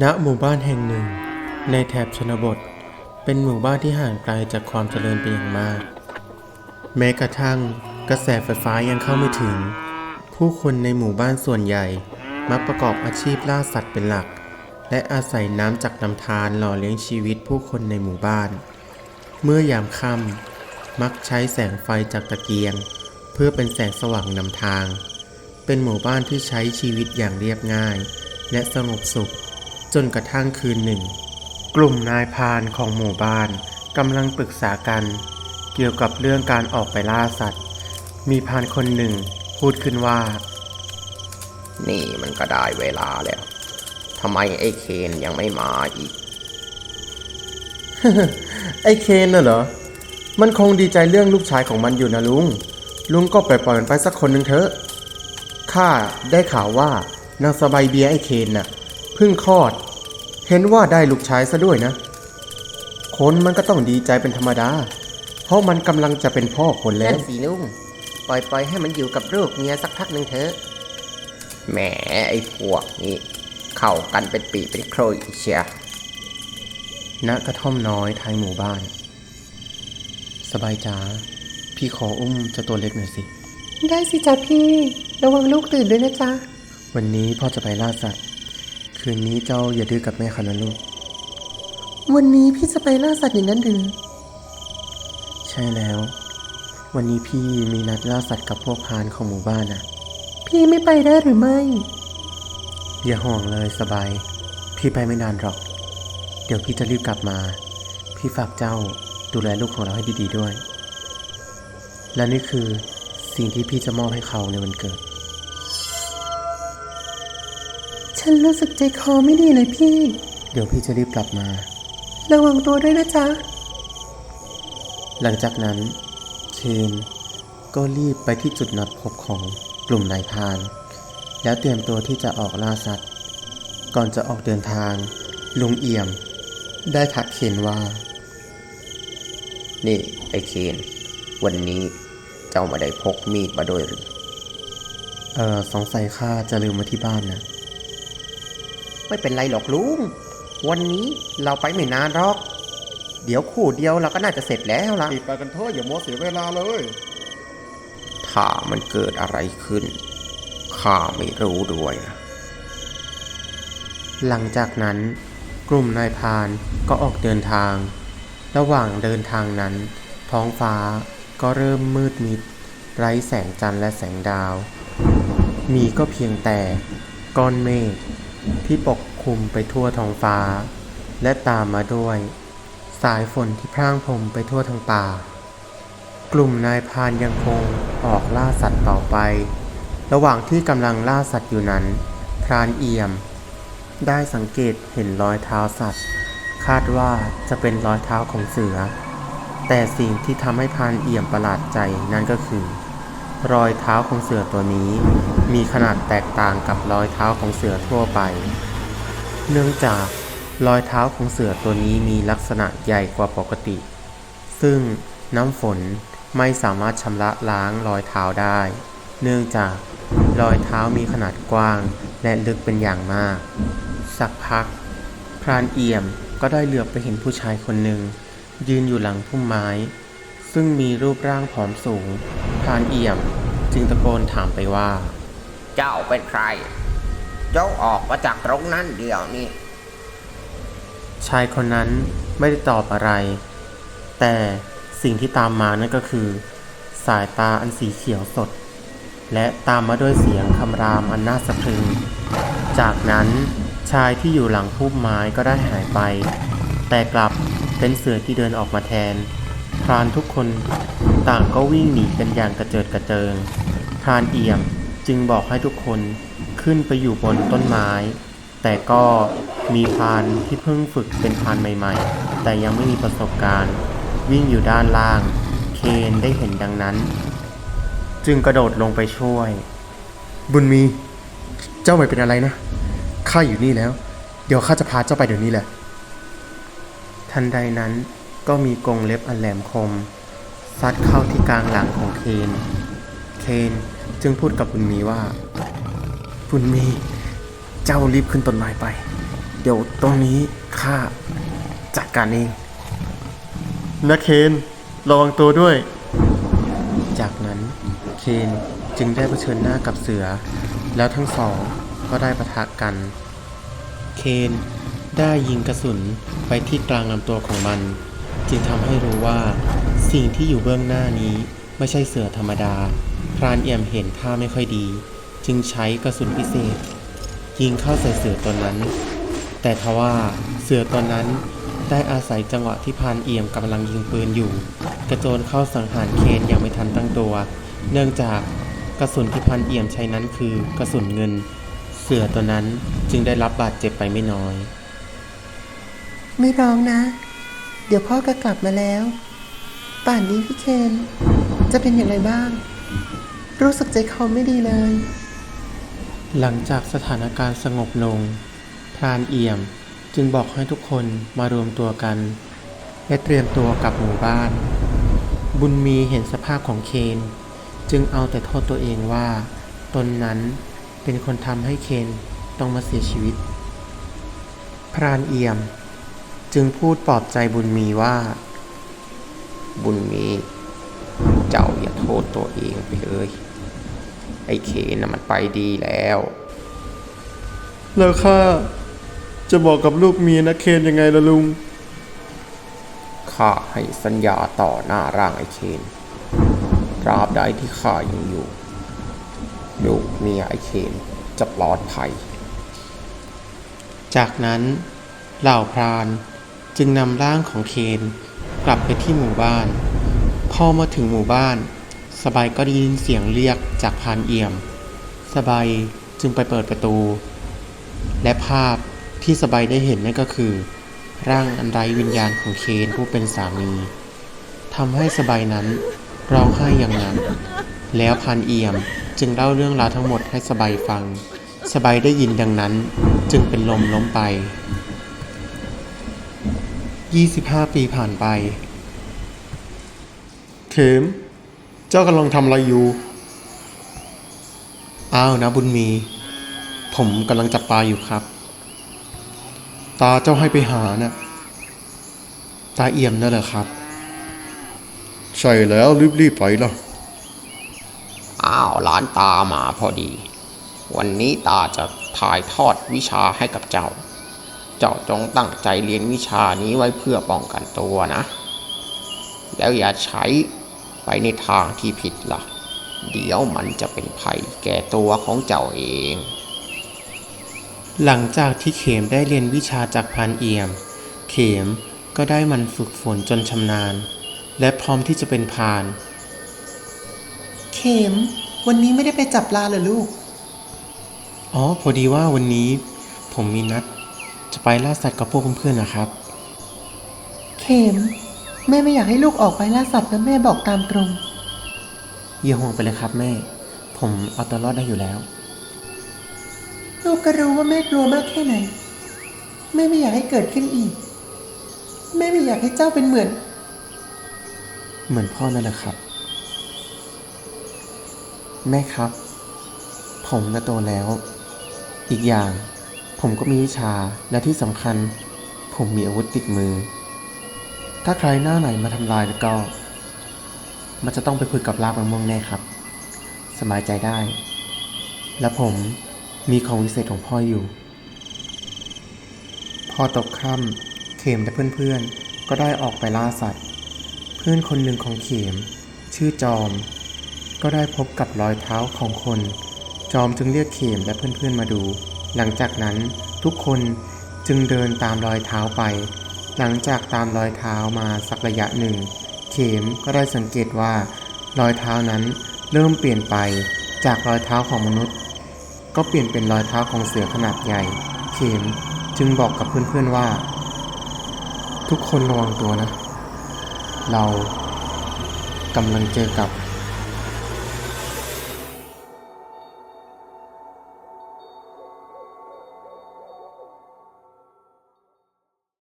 ณหมู่บ้านแห่งหนึ่ง ในแถบชนบท เป็นหมู่บ้านที่ห่างไกลจากความเจริญเป็นอย่างมาก แม้กระทั่งกระแสไฟฟ้ายังเข้าไม่ถึง ผู้คนในหมู่บ้านส่วนใหญ่ มักประกอบอาชีพล่าสัตว์เป็นหลัก และอาศัยน้ำจากลำธารหล่อเลี้ยงชีวิตผู้คนในหมู่บ้าน เมื่อยามค่ำมักใช้แสงไฟจากตะเกียง เพื่อเป็นแสงสว่างนำทาง เป็นหมู่บ้านที่ใช้ชีวิตอย่างเรียบง่าย และสงบสุข จนกระทั่งคืนหนึ่ง กลุ่มนายพรานของหมู่บ้านกำลังปรึกษากัน เกี่ยวกับเรื่องการออกไปล่าสัตว์ มีพรานคนหนึ่งพูดขึ้นว่า นี่มันก็ได้เวลาแล้วทำไมไอ้เคนยังไม่มาอีก ไอ้เคนน่ะเหรอ มันคงดีใจเรื่องลูกชายของมันอยู่นะลุง ลุงก็ปล่อยปล่อยมันไปสักคนหนึ่งเถอะ ข้าได้ข่าวว่านางสบายเบียร์ไอ้เคนน่ะเพิ่งคลอด เห็นว่าได้ลูกชายซะด้วยนะ คนมันก็ต้องดีใจเป็นธรรมดา เพราะมันกำลังจะเป็นพ่อคนแล้นั่วนสิลุงปล่อยปล่อยให้มันอยู่กับลูกเมียสักพักหนึ่งเถอะแหมไอ้พวกนี้ เข้ากันเป็นปีเป็นโครยเชียณกระท่อมน้อยท้ายหมู่บ้าน สบายจ๋าพี่ขออุ้มเจ้าตัวเล็กหน่อยสิ ได้สิจ๊ะพี่ ระวังลูกตื่นด้วยนะจ๊ะ วันนี้พ่อจะไปล่าสัตว์ คืนนี้เจ้าอย่าดื้อกับแม่เขานะลูก วันนี้พี่จะไปล่าสัตว์อย่างนั้นหรือ ใช่แล้ว วันนี้พี่มีนัดล่าสัตว์กับพวกพรานของหมู่บ้านน่ะพี่ไม่ไปได้หรือไม่ อย่าห่วงเลยสบาย พี่ไปไม่นานหรอก เดี๋ยวพี่จะรีบกลับมา พี่ฝากเจ้าดูแลลูกของเราให้ดีๆด้วย และนี่คือสิ่งที่พี่จะมอบให้เขาในวันเกิด ฉันรู้สึกใจคอไม่ดีเลยพี่ เดี๋ยวพี่จะรีบกลับมา ระวังตัวด้วยนะจ๊ะ หลังจากนั้น เคนก็รีบไปที่จุดนัดพบของกลุ่มนายพราน แล้วเตรียมตัวที่จะออกล่าสัตว์ ก่อนจะออกเดินทาง ลุงเอี่ยม ได้ทักเคนว่า นี่ไอ้เคน วันนี้เจ้ามาได้พกมีดมาด้วยหรือ เออสงสัยข้าจะลืมมาที่บ้านนะ ไม่เป็นไรหรอกลุง วันนี้เราไปไม่นานหรอก เดี๋ยวคู่เดียวเราก็น่าจะเสร็จแล้วล่ะรีบไปกันเถอะอย่ามัวเสียเวลาเลย ถ้ามันเกิดอะไรขึ้น ข้าไม่รู้ด้วยนะ หลังจากนั้น กลุ่มนายพรานก็ออกเดินทาง ระหว่างเดินทางนั้น ท้องฟ้าก็เริ่มมืดมิด ไร้แสงจันทร์และแสงดาว มีก็เพียงแต่ก้อนเมฆ ที่ปกคลุมไปทั่วท้องฟ้า และตามมาด้วย สายฝนที่พร่างพรมไปทั่วทั้งป่า กลุ่มนายพานยังคงออกล่าสัตว์ต่อไป ระหว่างที่กำลังล่าสัตว์อยู่นั้น พรานเอี่ยม ได้สังเกตเห็นรอยเท้าสัตว์ คาดว่าจะเป็นรอยเท้าของเสือ แต่สิ่งที่ทำให้พรานเอี่ยมประหลาดใจนั่นก็คือ รอยเท้าของเสือตัวนี้ มีขนาดแตกต่างกับรอยเท้าของเสือทั่วไป เนื่องจากรอยเท้าของเสือตัวนี้มีลักษณะใหญ่กว่าปกติ ซึ่งน้ำฝนไม่สามารถชำระล้างรอยเท้าได้ เนื่องจากรอยเท้ามีขนาดกว้างและลึกเป็นอย่างมาก สักพัก พรานเอี่ยมก็ได้เหลือบไปเห็นผู้ชายคนหนึ่งยืนอยู่หลังพุ่มไม้ ซึ่งมีรูปร่างผอมสูงพรานเอี่ยม จึงตะโกนถามไปว่า เจ้าเป็นใคร เจ้าออกมาจากตรงนั้นเดี๋ยวนี้ ชายคนนั้นไม่ได้ตอบอะไร แต่สิ่งที่ตามมานั่นก็คือ สายตาอันสีเขียวสด และตามมาด้วยเสียงคำรามอันน่าสะพรึง จากนั้นชายที่อยู่หลังพุ่มไม้ก็ได้หายไป แต่กลับเป็นเสือที่เดินออกมาแทนพ รานทุกคนต่างก็วิ่งหนีกันอย่างกระเจิดกระเจิง พรานเอี่ยมจึงบอกให้ทุกคนขึ้นไปอยู่บนต้นไม้ แต่ก็มีพรานที่เพิ่งฝึกเป็นพรานใหม่ๆ แต่ยังไม่มีประสบการณ์ วิ่งอยู่ด้านล่าง เคนได้เห็นดังนั้น จึงกระโดดลงไปช่วย บุญมี เจ้าไม่เป็นอะไรนะข้าอยู่นี่แล้ว เดี๋ยวข้าจะพาเจ้าไปเดี๋ยวนี้แหละ ทันใดนั้น ก็มีกรงเล็บอันแหลมคม ซัดเข้าที่กลางหลังของเคน เคนจึงพูดกับบุญมีว่า บุญมี เจ้ารีบขึ้นต้นไม้ไป เดี๋ยวตรงนี้ข้าจัดการเองนะเคนระวังตัวด้วย จากนั้นเคนจึงได้เผชิญหน้ากับเสือ แล้วทั้งสองก็ได้ปะทะกัน เคนได้ยิงกระสุนไปที่กลางลำตัวของมัน จึงทำให้รู้ว่า สิ่งที่อยู่เบื้องหน้านี้ไม่ใช่เสือธรรมดา พรานเอี่ยมเห็นท่าไม่ค่อยดี จึงใช้กระสุนพิเศษ ยิงเข้าใส่เสือตัวนั้น แต่ทว่าเสือตัวนั้นได้อาศัยจังหวะที่พรานเอี่ยมกำลังยิงปืนอยู่ กระโจนเข้าสังหารเคนอย่างไม่ทันตั้งตัว เนื่องจากกระสุนที่พรานเอี่ยมใช้นั้นคือกระสุนเงิน เสือตัวนั้นจึงได้รับบาดเจ็บไปไม่น้อย ไม่ร้องนะ ดี๋ยวพ่อก็กลับมาแล้ว ป่านนี้พี่เคน จะเป็นอย่างไรบ้าง รู้สึกใจคอไม่ดีเลย หลังจากสถานการณ์สงบลง พรานเอี่ยมจึงบอกให้ทุกคนมารวมตัวกัน และเตรียมตัวกลับหมู่บ้าน บุญมีเห็นสภาพของเคน จึงเอาแต่โทษตัวเองว่า ตนนั้นเป็นคนทำให้เคนต้องมาเสียชีวิต พรานเอี่ยม จึงพูดปลอบใจบุญมีว่า บุญมี เจ้าอย่าโทษตัวเองไปเลย ไอ้เคนน่ะมันไปดีแล้ว แล้วข้าจะบอกกับลูกเมียนะเคนยังไงล่ะลุง ข้าให้สัญญาต่อหน้าร่างไอ้เคนตราบใดที่ข้ายังอยู่ ลูกเมียไอ้เคนจะปลอดภัย จากนั้นเหล่าพราน จึงนำร่างของเคนกลับไปที่หมู่บ้าน พอมาถึงหมู่บ้าน สบายก็ได้ยินเสียงเรียกจากพานเอี่ยม สบายจึงไปเปิดประตู และภาพที่สบายได้เห็นนั่นก็คือ ร่างอันไร้วิญญาณของเคนผู้เป็นสามีทำให้สบายนั้นร้องไห้อย่างหนักแล้วพานเอี่ยมจึงเล่าเรื่องราวทั้งหมดให้สบายฟัง สบายได้ยินดังนั้น จึงเป็นลมล้มไป 25 ปีผ่านไป เข็ม เจ้ากำลังทำอะไรอยู่ อ้าวนะบุญมี ผมกำลังจับปลาอยู่ครับ ตาเจ้าให้ไปหานะ่ะ ตาเอี่ยมนั่นเหรอครับ ใช่แล้วรีบๆไปล่ะ อ้าวหลานตามาพอดี วันนี้ตาจะถ่ายทอดวิชาให้กับเจ้า เจ้าจงตั้งใจเรียนวิชานี้ไว้เพื่อป้องกันตัวนะ แล้วอย่าใช้ไปในทางที่ผิดละ่ะ เดี๋ยวมันจะเป็นภัยแก่ตัวของเจ้าเอง หลังจากที่เขมได้เรียนวิชาจากพรานเอี่ยม เขมก็ได้มันฝึกฝนจนชำนาญ และพร้อมที่จะเป็นพราน เข็มวันนี้ไม่ได้ไปจับปลาเหรอลูก อ๋อ พอดีว่าวันนี้ผมมีนัด จะไปล่าสัตว์กับพวกเพื่อนๆนะครับ เข็มแม่ไม่อยากให้ลูกออกไปล่าสัตว์นะแม่บอกตามตรง อย่าห่วงไปเลยครับแม่ ผมเอาตัวรอดได้อยู่แล้ว ลูกก็รู้ว่าแม่กลัวมากแค่ไหน แม่ไม่อยากให้เกิดขึ้นอีก แม่ไม่อยากให้เจ้าเป็นเหมือน เหมือนพ่อนั่นแหละครับ แม่ครับ ผมก็โตแล้ว อีกอย่าง ผมก็มีวิชาและที่สำคัญ ผมมีอาวุธติดมือ ถ้าใครหน้าไหนมาทำลายแล้วก็ มันจะต้องไปคุยกับลากมะม่วงแน่ครับ สบายใจได้ และผมมีของวิเศษของพ่ออยู่ พอตกค่ำเข็มและเพื่อนๆ ก็ได้ออกไปล่าสัตว์ เพื่อนคนหนึ่งของเข็มชื่อจอม ก็ได้พบกับรอยเท้าของคน จอมจึงเรียกเข็มและเพื่อนๆมาดู หลังจากนั้นทุกคนจึงเดินตามรอยเท้าไป หลังจากตามรอยเท้ามาสักระยะหนึ่ง เขมก็ได้สังเกตว่ารอยเท้านั้นเริ่มเปลี่ยนไปจากรอยเท้าของมนุษย์ ก็เปลี่ยนเป็นรอยเท้าของเสือขนาดใหญ่ เขมจึงบอกกับเพื่อนๆว่า ทุกคนระวังตัวนะ เรากำลังเจอกับ